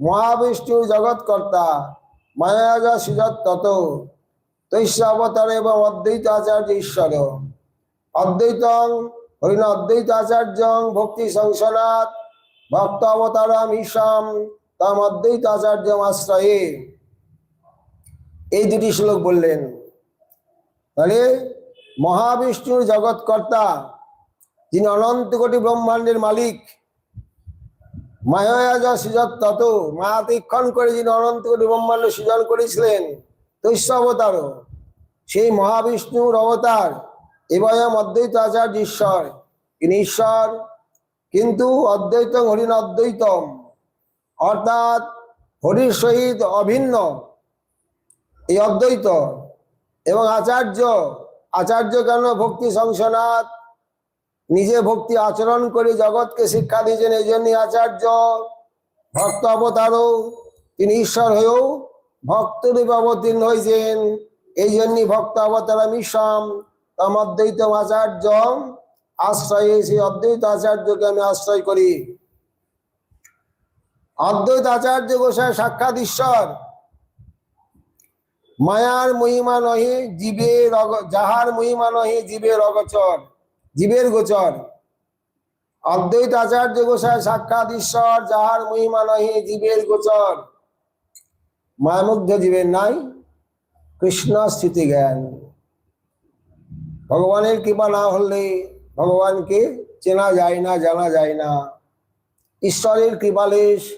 মহাবিষ্ণুর জগৎকর্তা মায়াজা সৃজত তত। তৈশ্য অবতার এবং অদ্বৈত আচার্য ঈশ্বর অদ্বৈতং, হরিণ অদ্বৈত আচার্য, ভক্তি সংসনাথ ভক্ত অবতারম ঈশাম, তাম অদ্বৈত আচার্য আশ্রয়ে। এই দুটি শ্লোক বললেন। তাহলে মহাবিষ্ণুর জগৎকর্তা, যিনি অনন্ত কোটি ব্রহ্মাণ্ডের মালিক মায়া যা সৃজত তত মায়াতিক্ষণ করে যিনি অনন্ত ব্রহ্মাণ্ড সৃজন করেছিলেন তৈশ্য অবতার সেই মহাবিষ্ণুর অবতার এবয়ম অদ্বৈত আচার্য ঈশ্বর। তিনি ঈশ্বর, কিন্তু অদ্বৈতম হরিণ অদ্বৈতম। অর্থাৎ হরির সহিত অভিন্ন। এই অদ্বৈত এবং আচার্য আচার্য কেন ভক্তি সংসনাথ নিজে ভক্তি আচরণ করে জগৎকে শিক্ষা দিয়েছেন এই জন্যই আচার্য। ভক্ত অবতারও তিনি ঈশ্বর হয়েও ভক্ত রূপে অবতীর্ণ হয়েছেন। এই জন্যই ভক্ত অবতার মিশম তম অদ্বৈত আচার্য। আশ্রয়ে সেই অদ্বৈত আচার্যকে আমি আশ্রয় করি। অদ্বৈত আচার্য গোসাই সাক্ষাৎ ঈশ্বর। মায়ার মহিমা নহে, জীবের যাহার মহিমা নহে, জীবের অগচর। জীবের গোচর। অদ্বৈত আচার্য গোসাই সাক্ষাৎ ঈশ্বর, যাহার মহিমা নহে, জীবের গোচর। মায়ামুগ্ধ জীবের নাই, কৃষ্ণ স্থিতি জ্ঞান। ভগবানের কৃপা না হলে ভগবানকে চেনা যায় না, জানা যায় না। ঈশ্বরের কৃপালেশ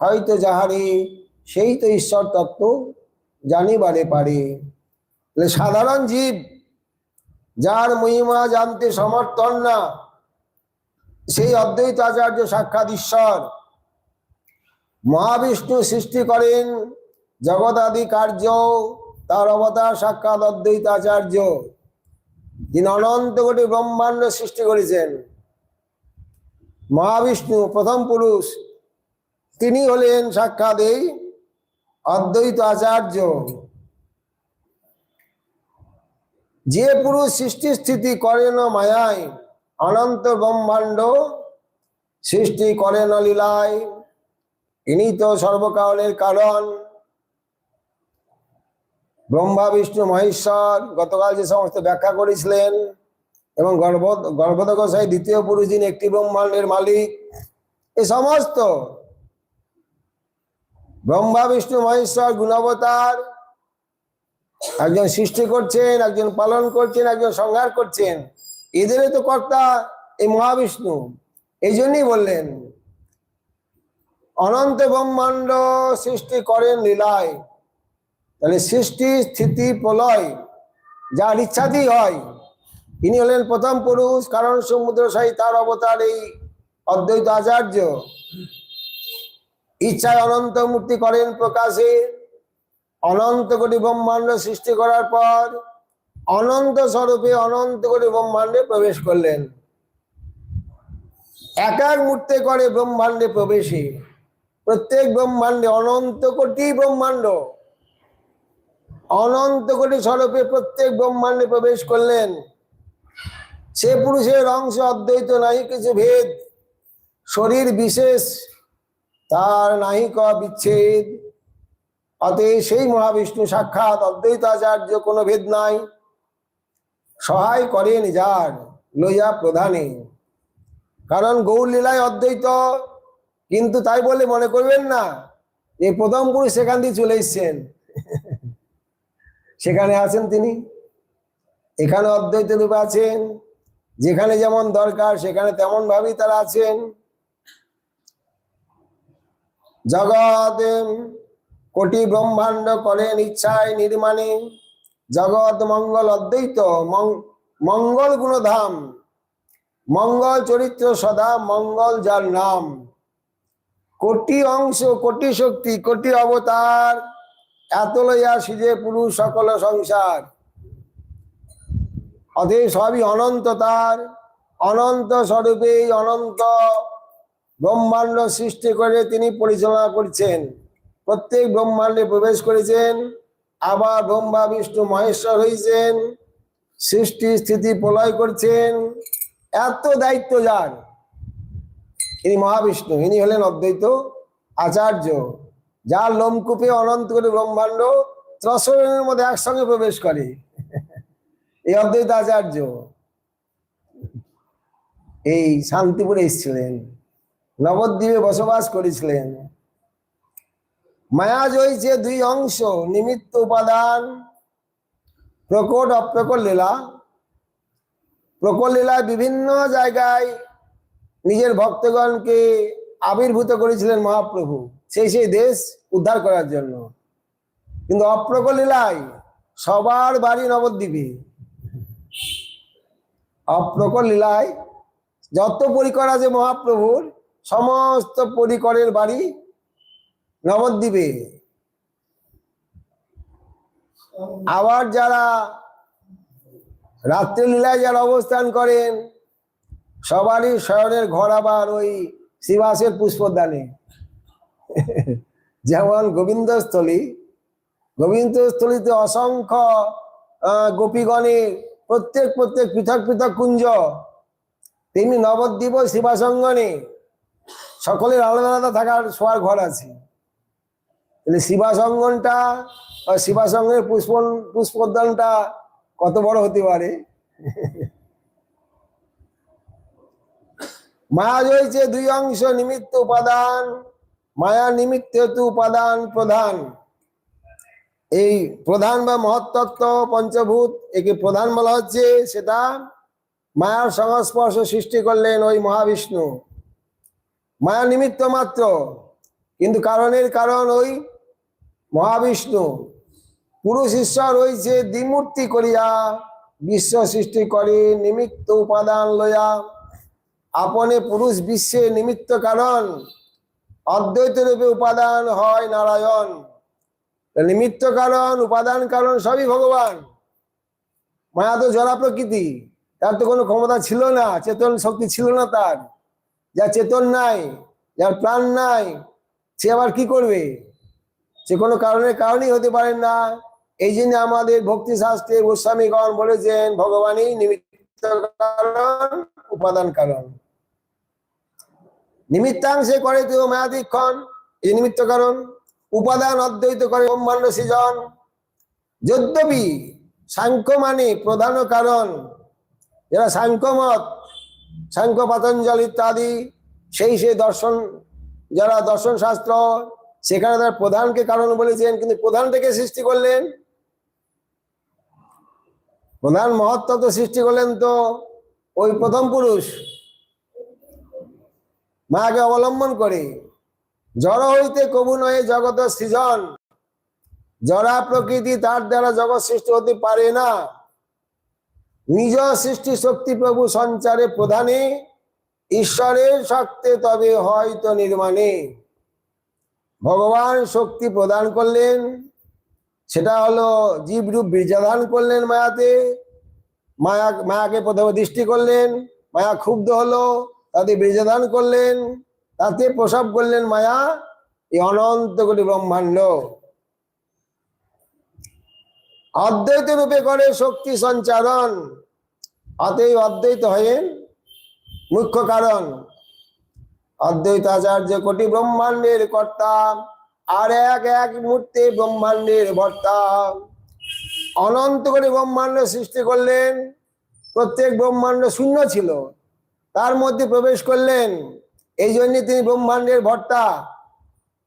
হয়তো যাহারে, সেই তো ঈশ্বর তত্ত্ব জানিবারে পারে। সাধারণ জীব যার মহিমা জানতে সমর্থন না, সেই অদ্বৈত আচার্য সাক্ষাৎ ঈশ্বর। মহাবিষ্ণু সৃষ্টি করেন জগৎ আদি কার্য, তার অবতার সাক্ষাৎ অদ্বৈত আচার্য। যিনি অনন্ত কোটি ব্রহ্মাণ্ড সৃষ্টি করেছেন। মহাবিষ্ণু প্রথম পুরুষ, তিনি হলেন সাক্ষাৎ এই অদ্বৈত আচার্য। যে পুরুষ সৃষ্টি স্থিতি করেন মায়ায়, অনন্ত ব্রহ্মাণ্ড সৃষ্টি করেন লীলায়। ইনি তো সর্বকালের কারণ। ব্রহ্মা, বিষ্ণু, মহেশ্বর গতকাল যে সমস্ত ব্যাখ্যা করেছিলেন এবং গর্ভ গর্ভদগোসাই দ্বিতীয় পুরুষ যিনি একটি ব্রহ্মাণ্ডের মালিক এই সমস্ত ব্রহ্মা, বিষ্ণু, মহেশ্বর গুণবতার একজন সৃষ্টি করছেন, একজন পালন করছেন, একজন সংহার করছেন। এদেরই তো কর্তা এই মহাবিষ্ণু। এই জন্যই বললেন, অনন্ত ব্রহ্মাণ্ড সৃষ্টি করেন লীলায়। তাহলে সৃষ্টি, স্থিতি, প্রলয়, যার ইচ্ছাতেই হয়। তিনি হলেন প্রথম পুরুষ, কারণ সমুদ্র সাহি তার অবতার এই অদ্বৈত আচার্য। ইচ্ছায় অনন্ত মূর্তি করেন প্রকাশে। অনন্ত কোটি ব্রহ্মাণ্ড সৃষ্টি করার পর অনন্ত স্বরূপে অনন্ত কোটি ব্রহ্মাণ্ডে প্রবেশ করলেন। এক এক মূর্তি করে ব্রহ্মাণ্ডে প্রবেশে। প্রত্যেক ব্রহ্মাণ্ডে অনন্ত কোটি ব্রহ্মাণ্ড। অনন্ত কোটি স্বরূপে প্রত্যেক ব্রহ্মাণ্ডে প্রবেশ করলেন। সে পুরুষের অংশ অদ্বৈত নাই কিছু ভেদ। শরীর বিশেষ, তার নাহিক বিচ্ছেদ। অতএব সেই মহাবিষ্ণু সাক্ষাৎ অদ্বৈত আচার্য কোনো ভেদ নাই। সহায় করেন যার লইয়া প্রধানে। কারণ গৌরলীলায় অদ্বৈত, কিন্তু তাই বলে মনে করবেন না এই প্রথম পুরুষ সেখান দিয়ে চলে এসছেন। সেখানে আছেন তিনি। এখানে অদ্বৈত রূপে আছেন। যেখানে যেমন দরকার, সেখানে তেমন ভাবেই তারা আছেন। জগৎ কোটি ব্রহ্মাণ্ড করেন ইচ্ছায় নির্মাণে। জগৎ মঙ্গল অদ্বৈত মঙ্গল গুণধাম। মঙ্গল চরিত্র সদা, মঙ্গল যার নাম। কোটি অংশ, কোটি শক্তি, কোটি অবতার, এত লইয়া সিজে পুরুষ সকল সংসার। অতএব সবই অনন্ত তার। অনন্ত স্বরূপে অনন্ত ব্রহ্মাণ্ড সৃষ্টি করে তিনি পরিচালনা করছেন। প্রত্যেক ব্রহ্মাণ্ডে প্রবেশ করেছেন, আবার ব্রহ্মা, বিষ্ণু, মহেশ্বর হয়েছেন সৃষ্টি, স্থিতি প্রলয় করছেন, এত দায়িত্ব যার। ইনি মহাবিষ্ণু, ইনি হলেন অদ্বৈত আচার্য, যার লোমকূপে অনন্ত করে ব্রহ্মাণ্ড ত্রসরের মধ্যে একসঙ্গে প্রবেশ করে। এই অদ্বৈত আচার্য, এই শান্তিপুরে এসেছিলেন, নবদ্বীপে বসবাস করেছিলেন। মায়া জয়ছে দুই অংশ নিমিত্ত উপাদান। প্রকট, অপ্রকট লীলা। প্রকট লীলায় বিভিন্ন জায়গায় নিজের ভক্তগণকে আবির্ভূত করেছিলেন মহাপ্রভু। সেই সেই দেশ উদ্ধার করার জন্য। কিন্তু অপ্রকট লীলায় সবার বাড়ি নবদ্বীপে। অপ্রকট লীলায় যত পরিকর আছে মহাপ্রভুর, সমস্ত পরিকরের বাড়ি নবদ্বীপে আবার যারা রাত্রিলীলায় যারা অবস্থান করেন সবারই শয়নের ঘর আবার ওই শিবাসের পুষ্পদানে। যেমন গোবিন্দস্থলী গোবিন্দস্থলীতে অসংখ্য আহ, গোপীগণের প্রত্যেক প্রত্যেক পৃথক পৃথক কুঞ্জ তেমনি নবদ্বীপ শিবাসঙ্গনে সকলের আলাদা আলাদা থাকার শোয়ার ঘর আছে। তাহলে শিবাসঙ্গনটা বা শিবাসঙ্গের পুষ্প পুষ্পোদ্যানটা কত বড় হতে পারে? মায়া রয়েছে দুই অংশ, নিমিত্ত উপাদান, মায়া নিমিত্ত উপাদান প্রধান। এই প্রধান বা মহত্তত্ত্ব পঞ্চভূত, একে প্রধান বলা হচ্ছে, সেটা মায়ার সংস্পর্শ সৃষ্টি করলেন ওই মহাবিষ্ণু। মায়া নিমিত্ত মাত্র, কিন্তু কারণের কারণ ওই মহাবিষ্ণু, পুরুষ ঈশ্বর হইছে দ্বিমূর্তি করিয়া বিশ্ব সৃষ্টি করে, নিমিত্ত উপাদান লয়া আপনে পুরুষ বিশ্বে নিমিত্ত কারণ অদ্বৈত রূপে উপাদান হয় নারায়ণ। নিমিত্ত কারণ, উপাদান কারণ সবই ভগবান। মায়া তো জড়া প্রকৃতি, তার তো কোনো ক্ষমতা ছিল না, চেতন শক্তি ছিল না তার। যার চেতন নাই, যার প্রাণ নাই, সে আবার কি করবে? সে কোনো কারণের কারণেই হতে পারেন না। এই জন্য আমাদের ভক্তি শাস্ত্রে গোস্বামীগণ বলেছেন, ভগবানই নিমিত্ত কারণ, উপাদান কারণ। নিমিত্তাংশে করে তো মায়াদীক্ষণ এই নিমিত্ত কারণ। উপাদান অদ্বৈত করে ব্রহ্মাণ্ড সৃজন। যদ্যপি সাংখ্য মানে প্রধান কারণ, যারা সাংখ্যমত সাংখ্য পাতঞ্জল ইত্যাদি, সেই সেই দর্শন, যারা দর্শন শাস্ত্র সেখানে তার প্রধানকে কারণ বলেছেন, কিন্তু প্রধানটাকে সৃষ্টি করলেন? প্রধান মহত্ব তো সৃষ্টি করলেন তো ওই প্রথম পুরুষ। মাকে অবলম্বন করে। জড় হইতে কবু নয় জগত সৃজন। জড়া প্রকৃতি তার দ্বারা জগৎ সৃষ্টি হতে পারে না। নিজ সৃষ্টি শক্তি প্রভু সঞ্চারে প্রধানে। ঈশ্বরের শক্তে তবে হয়তো নির্মাণে। ভগবান শক্তি প্রদান করলেন। সেটা হলো জীবরূপ বীর্যদান করলেন মায়াতে। মায়া, মায়াকে প্রথমে দৃষ্টি করলেন, মায়া ক্ষুব্ধ হলো, তাতে বীর্যদান করলেন, তাতে প্রসব করলেন মায়া, এই অনন্ত কোটি ব্রহ্মাণ্ড। অদ্বৈত রূপে করে শক্তি সঞ্চারণ, অতএব অদ্বৈত হয়ে মুখ্য কারণ অদ্বৈত আচার্য কোটি ব্রহ্মাণ্ডের কর্তা, আর এক এক মুহূর্তে ব্রহ্মাণ্ডের ভর্তা। অনন্ত করে ব্রহ্মাণ্ড সৃষ্টি করলেন, প্রত্যেক ব্রহ্মাণ্ড শূন্য ছিল। তার মধ্যে প্রবেশ করলেন, এই জন্য তিনি ব্রহ্মাণ্ডের ভর্তা।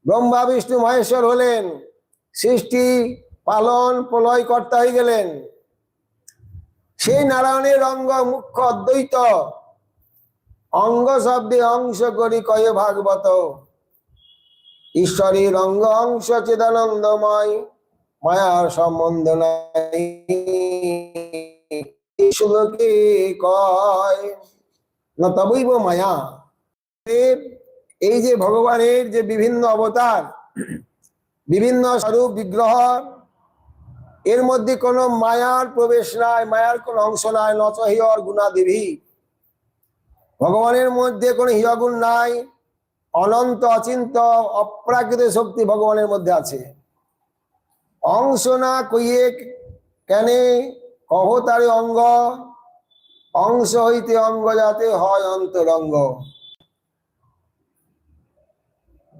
ব্রহ্মা, বিষ্ণু, মহেশ্বর হলেন, সৃষ্টি, পালন, প্রলয় কর্তা হয়ে গেলেন। সেই নারায়ণের অঙ্গ মুখ্য অদ্বৈত অঙ্গ শব্দে অংশ করি কয়ে ভাগবত। ঈশ্বরের অঙ্গ অংশ চেদানন্দময়, মায়ার সম্বন্ধ নাই। শ্লোকে কয়, না মায়া। এই যে ভগবানের যে বিভিন্ন অবতার, বিভিন্ন স্বরূপ, বিগ্রহ, এর মধ্যে কোনো মায়ার প্রবেশ নাই, মায়ার কোনো অংশ নাই হিয়র গুণাদেবী ভগবানের মধ্যে কোনো হিয়গুণ নাই, অনন্ত অচিন্ত, অপ্রাকৃত শক্তি ভগবানের মধ্যে আছে। অংশ না কইয়ে কেনে, কহ তারে অঙ্গ, অংশ হইতে অঙ্গ যাতে হয় অন্তরঙ্গ।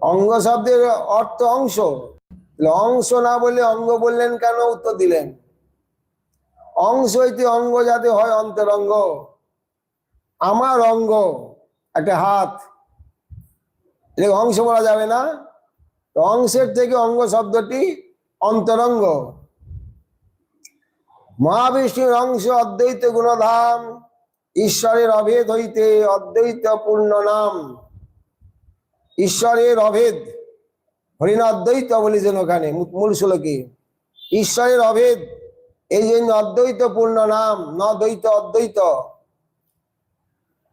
অঙ্গ শব্দের অর্থ অংশ। অংশ না বলে অঙ্গ বললেন কেন? উত্তর দিলেন। অংশ হইতে অঙ্গ যাতে হয় অন্তরঙ্গ। আমার অঙ্গ, একটা হাত। এটা অংশ বলা যাবে না। অংশের থেকে অঙ্গ শব্দটি অন্তরঙ্গ। মহাবিষ্ণুর অংশ অদ্বৈত গুণধাম, ঈশ্বরের অভেদ হইতে অদ্বৈত পূর্ণ নাম। ঈশ্বরের অভেদ, হরিণ অদ্বৈত বলেছেন ওখানে মূল শ্লোকে। ঈশ্বরের অভেদ, এই জন্য অদ্বৈত পূর্ণ নাম ন দ্বৈত অদ্বৈত।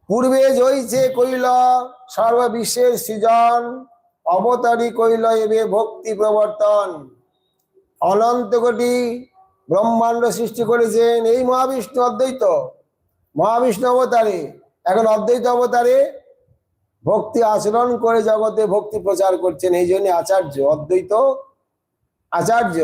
পূর্বে জয়ছে কইল সর্ববিশ্বের সৃজন অবতারী কইল এবে ভক্তি প্রবর্তন। অনন্ত কোটি ব্রহ্মাণ্ড সৃষ্টি করেছেন এই মহাবিষ্ণু অদ্বৈত। মহাবিষ্ণু অবতারে, এখন অদ্বৈত অবতারে ভক্তি আচরণ করে জগতে ভক্তি প্রচার করছেন, এই জন্য আচার্য, অদ্বৈত আচার্য।